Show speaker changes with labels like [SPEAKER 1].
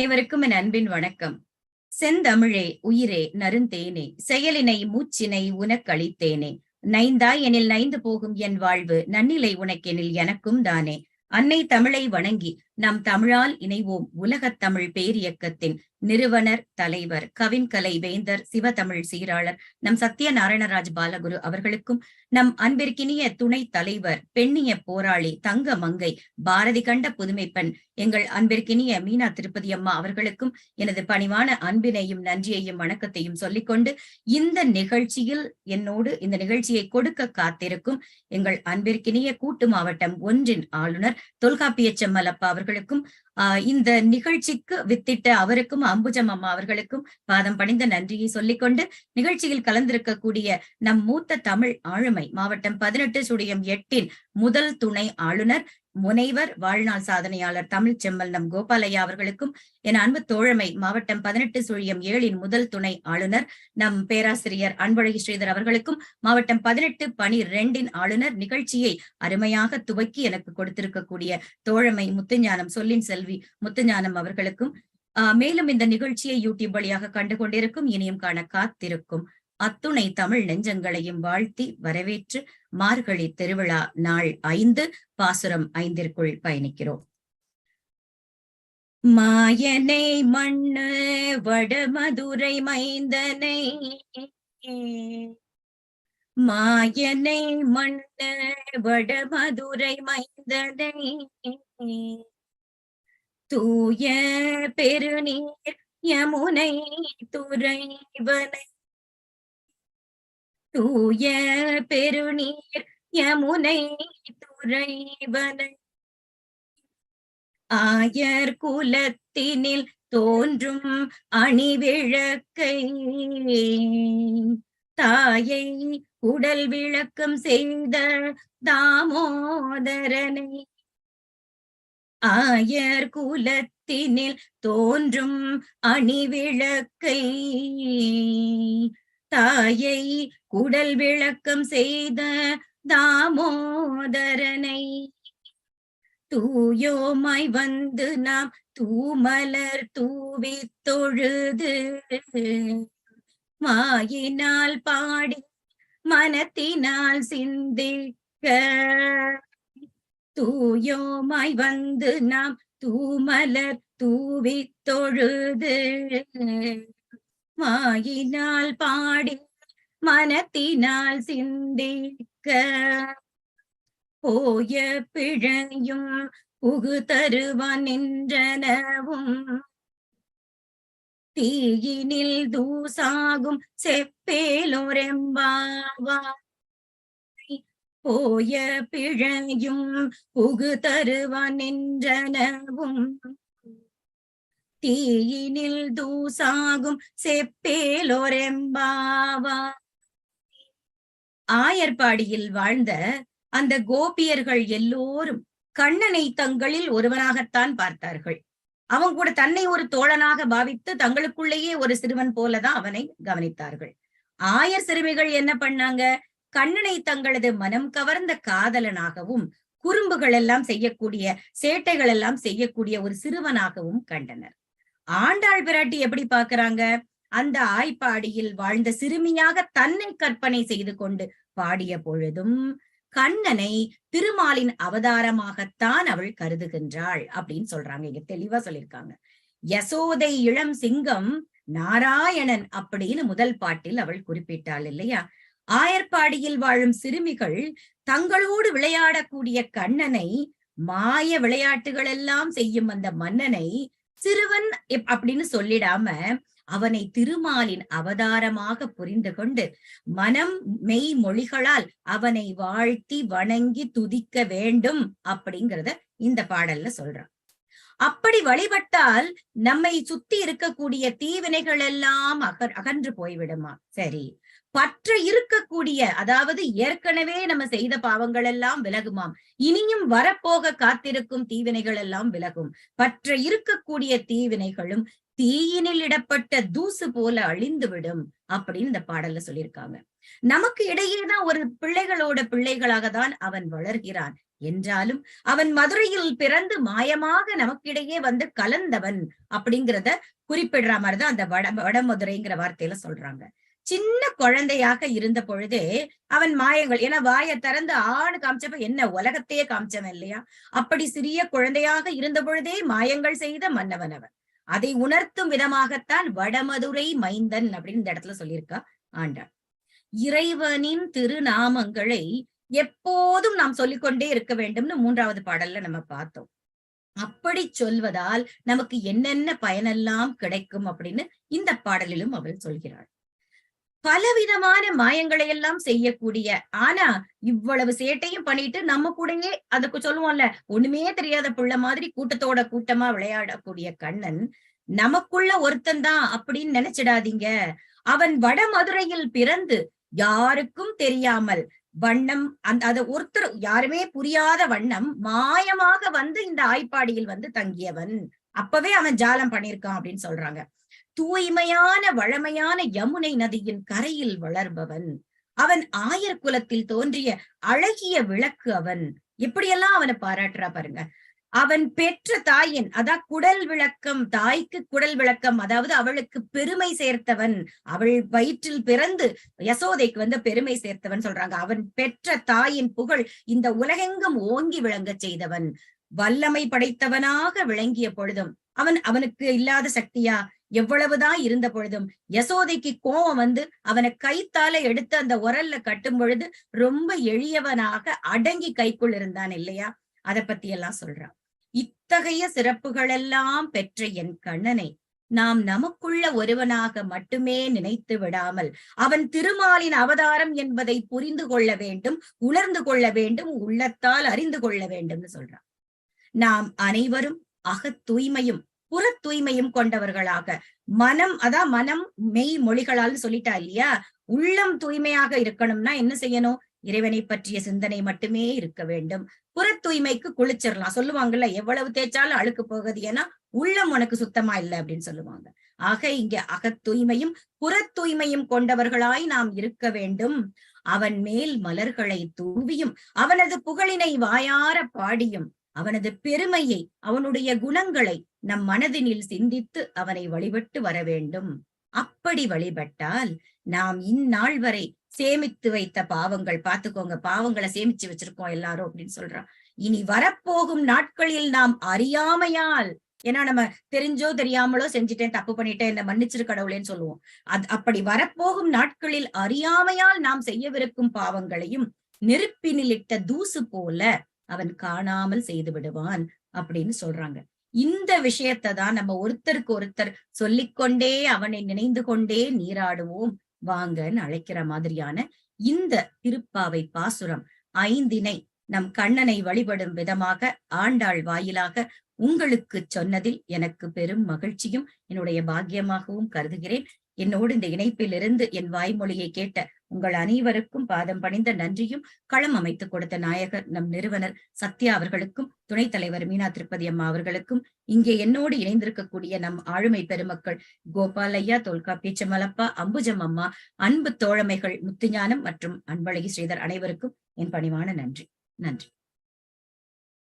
[SPEAKER 1] அனைவருக்கும் என் அன்பின் வணக்கம். செந்தமிழே உயிரே நருந்தேனே செயலினை மூச்சினை உனக்களித்தேனே. நைந்தாய் எனில் நைந்து போகும் என் வாழ்வு நன்னிலை உனக்கெனில் எனக்கும் தானே. அன்னை தமிழை வணங்கி நம் தமிழால் இணைவோம் உலகத் தமிழ் பேரியக்கத்தின் நிறுவனர் தலைவர் கவின்கலை வேந்தர் சிவதமிழ் சீராளர் நம் சத்யநாராயணராஜ் பாலகுரு அவர்களுக்கும் நம் அன்பிற்கினிய துணை தலைவர் பெண்ணிய போராளி தங்க மங்கை பாரதி கண்ட புதுமைப்பெண் எங்கள் அன்பிற்கினிய மீனா திருப்பதி அம்மா அவர்களுக்கும் எனது பணிவான அன்பினையும் நன்றியையும் வணக்கத்தையும் சொல்லிக்கொண்டு இந்த நிகழ்ச்சியில் என்னோடு இந்த நிகழ்ச்சியை கொடுக்க காத்திருக்கும் எங்கள் அன்பிற்கினிய கூட்டு மாவட்டம் ஒன்றின் ஆளுநர் தொல்காப்பிய செம்மலப்பா அவர்களுக்கும் ஆஹ் இந்த நிகழ்ச்சிக்கு வித்திட்ட அவருக்கும் அம்புஜம் அம்மா அவர்களுக்கும் பாதம் பணிந்த நன்றியை சொல்லிக்கொண்டு நிகழ்ச்சியில் கலந்திருக்கக்கூடிய நம் மூத்த தமிழ் ஆளுமை மாவட்டம் பதினெட்டு சுடியம் எட்டின் முதல் துணை ஆளுநர் முனைவர் வாழ்நாள் சாதனையாளர் தமிழ் செம்மல் நம் கோபாலையா அவர்களுக்கும் என் அன்பு தோழமை மாவட்டம் பதினெட்டு சுழியம் ஏழின் முதல் துணை ஆளுநர் நம் பேராசிரியர் அன்பழகி ஸ்ரீதர் அவர்களுக்கும் மாவட்டம் பதினெட்டு பணி ரெண்டின் ஆளுநர் நிகழ்ச்சியை அருமையாக துவக்கி எனக்கு கொடுத்திருக்கக்கூடிய தோழமை முத்துஞானம் சொல்லின் செல்வி முத்துஞானம் அவர்களுக்கும். மேலும் இந்த நிகழ்ச்சியை யூடியூப் வழியாக கண்டு கொண்டிருக்கும் இனியும் காண காத்திருக்கும். அத்துணை தமிழ் நெஞ்சங்களையும் வாழ்த்தி வரவேற்று மார்கழி திருவிழா நாள் ஐந்து பாசுரம் ஐந்திற்குள் பயணிக்கிறோம். மாயனை மண்ணு வடமதுரை மைந்தனை. மாயனை மண்ணு வடமதுரை மைந்தனை. தூய பெருநீர் யமுனை துறைவனை. தூய பெருநீர் யமுனை துறைவனை. ஆயர் குலத்தினில் தோன்றும் அணிவிளக்கை. தாயை உடல் விளக்கம் செய்த தாமோதரனை. ஆயர் குலத்தினில் தோன்றும் அணிவிளக்கை. தாயை குடல் விளக்கம் செய்த தாமோதரனை. தூயோமாய் வந்து நாம் தூமலர் தூவி தொழுது மாயினால் பாடி மனத்தினால் சிந்திக்க. தூயோமாய் வந்து நாம் தூமலர் தூவி தொழுது வாயினால் பாடி மனத்தினால் சிந்திக்க. போய பிழையும் புகு தருவான் நின்றனவும். தீயினில் தூசாகும் செப்பேலோரெம்பாவா. போய பிழையும் புகு தருவான் நின்றனவும். தீயினில் தூசாகும் செப்பேலோரெம்பாவா ஆயர்பாடியில் வாழ்ந்த அந்த கோபியர்கள் எல்லோரும் கண்ணனை தங்களில் ஒருவனாகத்தான் பார்த்தார்கள் அவன் கூட தன்னை ஒரு தோழனாக பாவித்து தங்களுக்குள்ளேயே ஒரு சிறுவன் போலதான் அவனை கவனித்தார்கள் ஆயர் சிறுமிகள் என்ன பண்ணாங்க கண்ணனை தங்களது மனம் கவர்ந்த காதலனாகவும் குறும்புகள் எல்லாம் செய்யக்கூடிய சேட்டைகள் எல்லாம் செய்யக்கூடிய ஒரு சிறுவனாகவும் கண்டனர் ஆண்டாள் பிராட்டி எப்படி பாக்குறாங்க அந்த ஆய்ப்பாடியில் வாழ்ந்த சிறுமியாக தன்னை கற்பனை செய்து கொண்டு பாடிய பொழுதும் கண்ணனை திருமாலின் அவதாரமாகத்தான் அவள் கருதுகின்றாள் அப்படின்னு சொல்றாங்க. இங்க தெளிவா சொல்லியிருக்காங்க. யசோதை இளம் சிங்கம் நாராயணன் அப்படின்னு முதல் பாட்டில் அவள் குறிப்பிட்டாள் இல்லையா? ஆயர்பாடியில் வாழும் சிறுமிகள் தங்களோடு விளையாடக்கூடிய கண்ணனை மாய விளையாட்டுகள் எல்லாம் செய்யும் அந்த மன்னனை சிறுவன் அப்படின்னு சொல்லிடாம அவனை திருமாலின் அவதாரமாக புரிந்து கொண்டு மனம் மெய் மொழிகளால் அவனை வாழ்த்தி வணங்கி துதிக்க வேண்டும் அப்படிங்கிறத இந்த பாடல்ல சொல்றான் அப்படி வழிபட்டால் நம்மை சுத்தி இருக்கக்கூடிய தீவினைகள் எல்லாம் அகர் அகன்று போய்விடுமா? சரி. பற்ற இருக்கக்கூடிய அதாவது ஏற்கனவே நம்ம செய்த பாவங்கள் எல்லாம் விலகுமாம். இனியும் வரப்போக காத்திருக்கும் தீவினைகள் எல்லாம் விலகும். பற்ற இருக்கக்கூடிய தீவினைகளும் தீயினில் இடப்பட்ட தூசு போல அழிந்து விடும் அப்படின்னு இந்த பாடல்ல சொல்லியிருக்காங்க. நமக்கு இடையேதான் ஒரு பிள்ளைகளோட பிள்ளைகளாக தான் அவன் வளர்கிறான். என்றாலும் அவன் மதுரையில் பிறந்து மாயமாக நமக்கிடையே வந்து கலந்தவன் அப்படிங்கிறத குறிப்பிடுற மாதிரிதான் அந்த வட வடமதுரைங்கிற வார்த்தையில சொல்றாங்க. சின்ன குழந்தையாக இருந்த பொழுதே அவன் மாயங்கள் ஏன்னா வாயை திறந்து ஆணு காமிச்சப்ப என்ன உலகத்தையே காமிச்சவன் இல்லையா? அப்படி சிறிய குழந்தையாக இருந்த பொழுதே மாயங்கள் செய்த மன்னவன் அவன். அதை உணர்த்தும் விதமாகத்தான் வடமதுரை மைந்தன் அப்படின்னு இந்த இடத்துல சொல்லியிருக்கா ஆண்டாள். இறைவனின் திருநாமங்களை எப்போதும் நாம் சொல்லிக்கொண்டே இருக்க வேண்டும்னு மூன்றாவது பாடல்ல நம்ம பார்த்தோம். அப்படி சொல்வதால் நமக்கு என்னென்ன பயனெல்லாம் கிடைக்கும் அப்படின்னு இந்த பாடலிலும் அவள் சொல்கிறாள். பலவிதமான மாயங்களை எல்லாம் செய்யக்கூடிய. ஆனா இவ்வளவு சேட்டையும் பண்ணிட்டு நம்ம கூடயே அதுக்கு சொல்லுவோம்ல ஒண்ணுமே தெரியாத புள்ள மாதிரி கூட்டத்தோட கூட்டமா விளையாடக்கூடிய கண்ணன் நமக்குள்ள ஒருத்தன் தான் அப்படின்னு நினைச்சிடாதீங்க. அவன் வட மதுரையில் பிறந்து யாருக்கும் தெரியாமல் வண்ணம் அந்த அத ஒருத்தர் யாருமே புரியாத வண்ணம் மாயமாக வந்து இந்த ஆய்ப்பாடியில் வந்து தங்கியவன். அப்பவே அவன் ஜாலம் பண்ணிருக்கான் அப்படின்னு சொல்றாங்க. தூய்மையான வழமையான யமுனை நதியின் கரையில் வளர்பவன். அவன் ஆயர் குலத்தில் தோன்றிய அழகிய விளக்கு அவன். எப்படியெல்லாம் அவனை பாராட்டுறா பாருங்க. அவன் பெற்ற தாயின் அதான் குடல் விளக்கம் தாய்க்கு குடல் விளக்கம் அதாவது அவளுக்கு பெருமை சேர்த்தவன் அவள் வயிற்றில் பிறந்து யசோதைக்கு வந்து பெருமை சேர்த்தவன் சொல்றாங்க. அவன் பெற்ற தாயின் புகழ் இந்த உலகெங்கும் ஓங்கி விளங்க செய்தவன். வல்லமை படைத்தவனாக விளங்கிய பொழுதும் அவன் அவனுக்கு இல்லாத சக்தியா எவ்வளவுதான் இருந்த பொழுதும் யசோதைக்கு கோவம் வந்து அவனை கைத்தால எடுத்து அந்த உரல்ல கட்டும் பொழுது ரொம்ப எளியவனாக அடங்கி கைக்குள் இருந்தான் இல்லையா? அதை பத்தி எல்லாம் சொல்றான். இத்தகைய சிறப்புகளெல்லாம் பெற்ற என் கண்ணனை நாம் நமக்குள்ள ஒருவனாக மட்டுமே நினைத்து விடாமல் அவன் திருமாலின் அவதாரம் என்பதை புரிந்து கொள்ள வேண்டும் உணர்ந்து கொள்ள வேண்டும் உள்ளத்தால் அறிந்து கொள்ள வேண்டும்னு சொல்றான். நாம் அனைவரும் அகத் தூய்மையும் புற தூய்மையும் கொண்டவர்களாக மனம் அதான் மனம் மெய் மொழிகளால் சொல்லிட்டா இல்லையா? உள்ளம் தூய்மையாக இருக்கணும்னா என்ன செய்யணும்? இறைவனை பற்றிய சிந்தனை மட்டுமே இருக்க வேண்டும். புற தூய்மைக்கு குளிச்சிடலாம். சொல்லுவாங்கல்ல எவ்வளவு தேய்ச்சாலும் அழுக்கு போகுது. ஏன்னா உள்ளம் உனக்கு சுத்தமா இல்லை அப்படின்னு சொல்லுவாங்க. ஆக இங்க அகத் தூய்மையும் புற தூய்மையும் கொண்டவர்களாய் நாம் இருக்க வேண்டும். அவன் மேல் மலர்களை தூவியும் அவனது புகழினை வாயார பாடியும் அவனது பெருமையை அவனுடைய குணங்களை நம் மனதினில் சிந்தித்து அவனை வழிபட்டு வர வேண்டும். அப்படி வழிபட்டால் நாம் இந்நாள் வரை சேமித்து வைத்த பாவங்கள் பாத்துக்கோங்க பாவங்களை சேமிச்சு வச்சிருக்கோம் எல்லாரும் அப்படின்னு சொல்றான். இனி வரப்போகும் நாட்களில் நாம் அறியாமையால் ஏன்னா நம்ம தெரிஞ்சோ தெரியாமலோ செஞ்சுட்டேன் தப்பு பண்ணிட்டேன் இந்த மன்னிச்சிரு கடவுளேன்னு சொல்லுவோம். அது அப்படி வரப்போகும் நாட்களில் அறியாமையால் நாம் செய்யவிருக்கும் பாவங்களையும் நெருப்பினில் இட்ட தூசு போல அவன் காணாமல் செய்து விடுவான் அப்படின்னு சொல்றாங்க. இந்த விஷயத்தை தான் நம்ம ஒருத்தருக்கு ஒருத்தர் சொல்லிக்கொண்டே அவனை நினைந்து கொண்டே நீராடுவோம். வாங்கன்னு அழைக்கிற மாதிரியான இந்த திருப்பாவை பாசுரம் ஐந்தினை நம் கண்ணனை வழிபடும் விதமாக ஆண்டாள் வாயிலாக உங்களுக்கு சொன்னதில் எனக்கு பெரும் மகிழ்ச்சியும் என்னுடைய பாக்கியமாகவும் கருதுகிறேன். என்னோடு இந்த இணைப்பிலிருந்து என் வாய்மொழியை கேட்ட உங்கள் அனைவருக்கும் பாதம் பணிந்த நன்றியும் களம் அமைத்துக் கொடுத்த நாயகர் நம் நிறுவனர் சத்யா அவர்களுக்கும் துணைத் தலைவர் மீனா திருப்பதி அம்மா அவர்களுக்கும் இங்கே என்னோடு இணைந்திருக்கக்கூடிய நம் ஆளுமை பெருமக்கள் கோபாலையா தொல்கா பீச்சமலப்பா அம்புஜம் அம்மா அன்பு தோழமைகள் முத்துஞானம் மற்றும் அன்பழகி ஸ்ரீதர் அனைவருக்கும் என் பணிவான நன்றி. நன்றி.